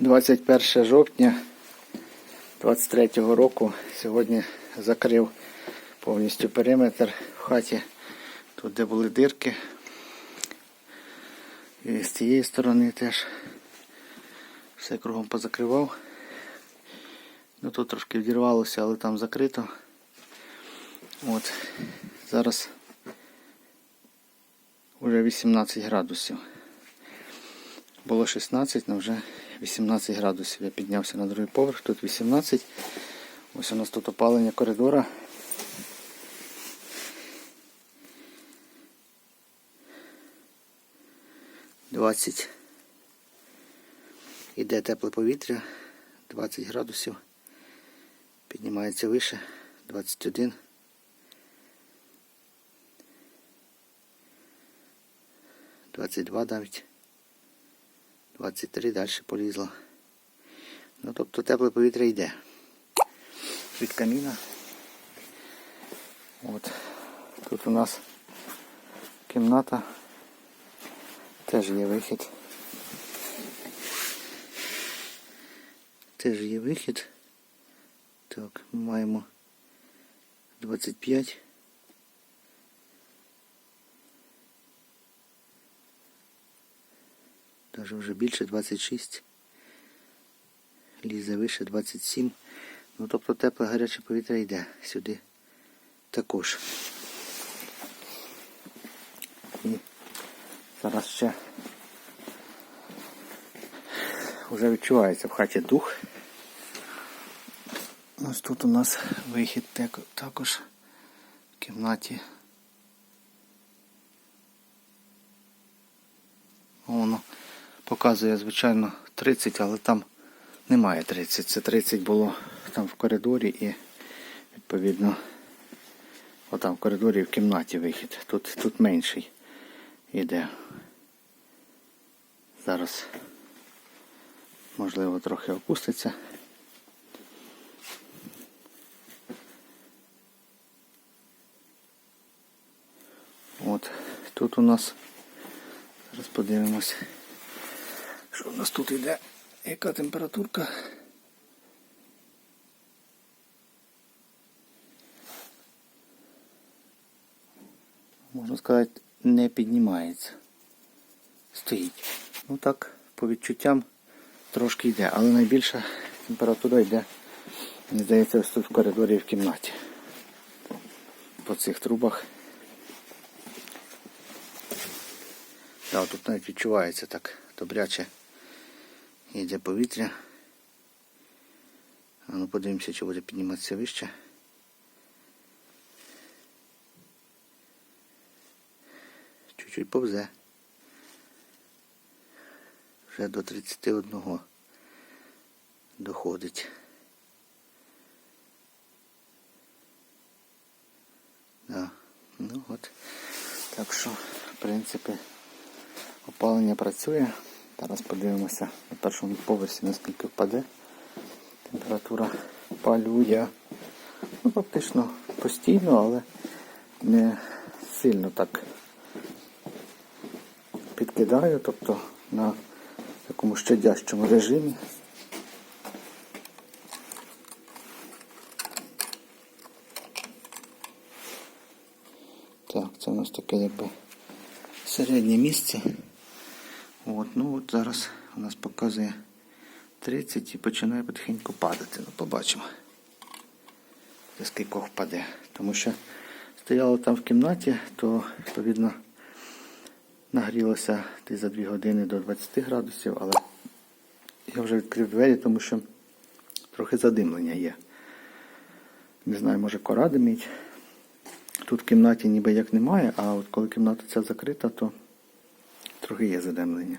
21 жовтня 23 року. Сьогодні закрив повністю периметр в хаті. Тут де були дирки. І з цієї сторони теж все кругом позакривав. Ну тут трошки відірвалося, але там закрито. От. Зараз вже 18 градусів. Було 16, але вже 18 градусів. Я піднявся на другий поверх, тут 18. Ось у нас тут опалення коридора. Двадцять. Іде тепле повітря, 20 градусів. Піднімається вище, 21. Двадцять два навіть. 23 далі полізло. Ну тобто тепле повітря йде. Від каміна. От. Тут у нас кімната. Теж є вихід. Теж є вихід. Так, ми маємо 25. Даже вже більше 26. Лізе вище 27. Ну тобто тепле гаряче повітря йде сюди також. І зараз ще вже відчувається в хаті дух. Ось тут у нас вихід також в кімнаті. Воно показує, звичайно, 30, але там немає 30. Це 30 було там в коридорі і відповідно отам в коридорі в кімнаті вихід. Тут, тут менший іде. Зараз можливо трохи опуститься. От тут у нас зараз подивимось. Що в нас тут йде? Яка температурка? Можна сказати, не піднімається. Стоїть. Ну так, по відчуттям трошки йде, але найбільша температура йде, мені здається, ось тут в коридорі в кімнаті. По цих трубах. Да, тут навіть відчувається так добряче йде повітря. А ну подивимося, чи буде підніматися вище. Чуть-чуть повзе. Вже до 31 доходить. Да. Ну от. Так що, в принципі, опалення працює. Зараз подивимося на першому поверсі, наскільки впаде. Температура палює. Ну, фактично постійно, але не сильно так підкидаю, тобто на такому щадящому режимі. Так, це у нас таке якби середнє місце. От, ну от зараз у нас показує 30 і починає потихеньку падати. Ну, побачимо. За скільки впаде. Тому що стояло там в кімнаті, то відповідно нагрілося десь за 2 години до 20 градусів, але я вже відкрив двері, тому що трохи задимлення є. Не знаю, може кора димить. Тут в кімнаті ніби як немає, а от коли кімната ця закрита, то трохи є задимлення.